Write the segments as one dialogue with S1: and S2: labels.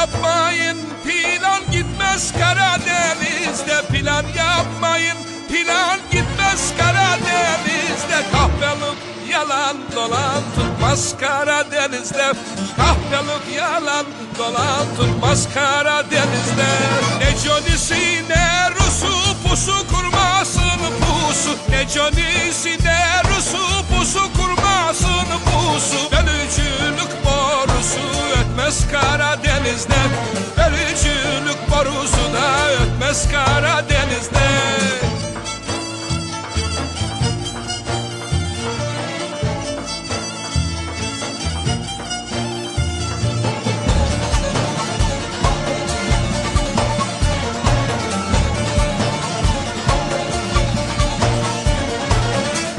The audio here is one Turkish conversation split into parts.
S1: yapmayın. Plan gitmez Karadeniz'de. Plan yapmayın. Plan gitmez Karadeniz'de. Kahpelik yalan dolan tutmaz Karadeniz'de. Kahpelik yalan dolan tutmaz Karadeniz'de. Ne Johnny'si ne Rus'u pusu kurmasın pusu. Ne Johnny'si ne ötmez Karadeniz'de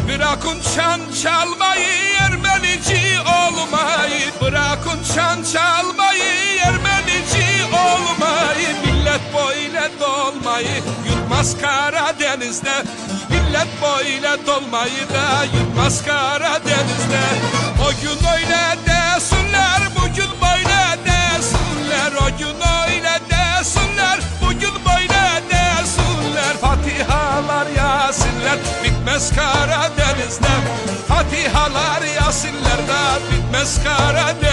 S1: Bırakın çan çalmayı Ermenici olmayı. Bırakın çan çalmayı dolmayı Yutmaz Karadeniz'de. Millet böyle dolmayı da Yutmaz Karadeniz'de. O gün öyle desinler Bugün böyle desinler. O gün öyle desinler Bugün böyle desinler. Fatihalar yasinler Bitmez Karadeniz'de. Fatihalar yasinler da Bitmez Karadeniz'de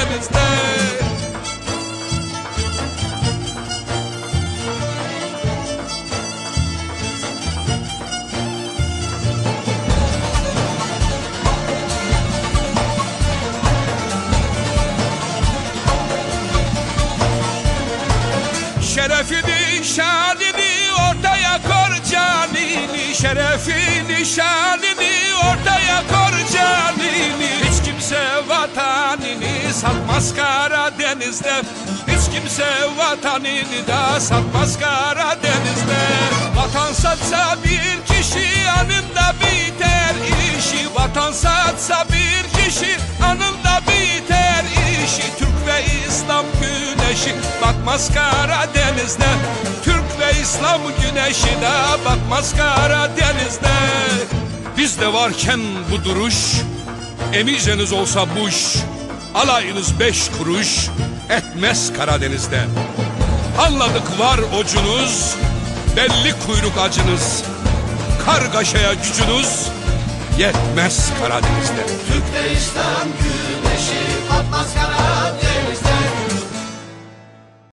S1: Şerefini şanını ortaya kor canini. Şerefini şanını ortaya kor canini. Hiç kimse vatanını satmaz Karadeniz'de. Hiç kimse vatanını da satmaz Karadeniz'de. Vatan satsa bir kişi anında biter işi. Vatan satsa bir kişi batmaz Karadeniz'de Türk ve İslam güneşi de batmaz Karadeniz'de Bizde varken bu duruş Emiceniz olsa buş Alayınız beş kuruş Etmez Karadeniz'de. Anladık var ocunuz Belli kuyruk acınız Kargaşaya gücünüz Yetmez Karadeniz'de.
S2: Türk ve İslam güneşi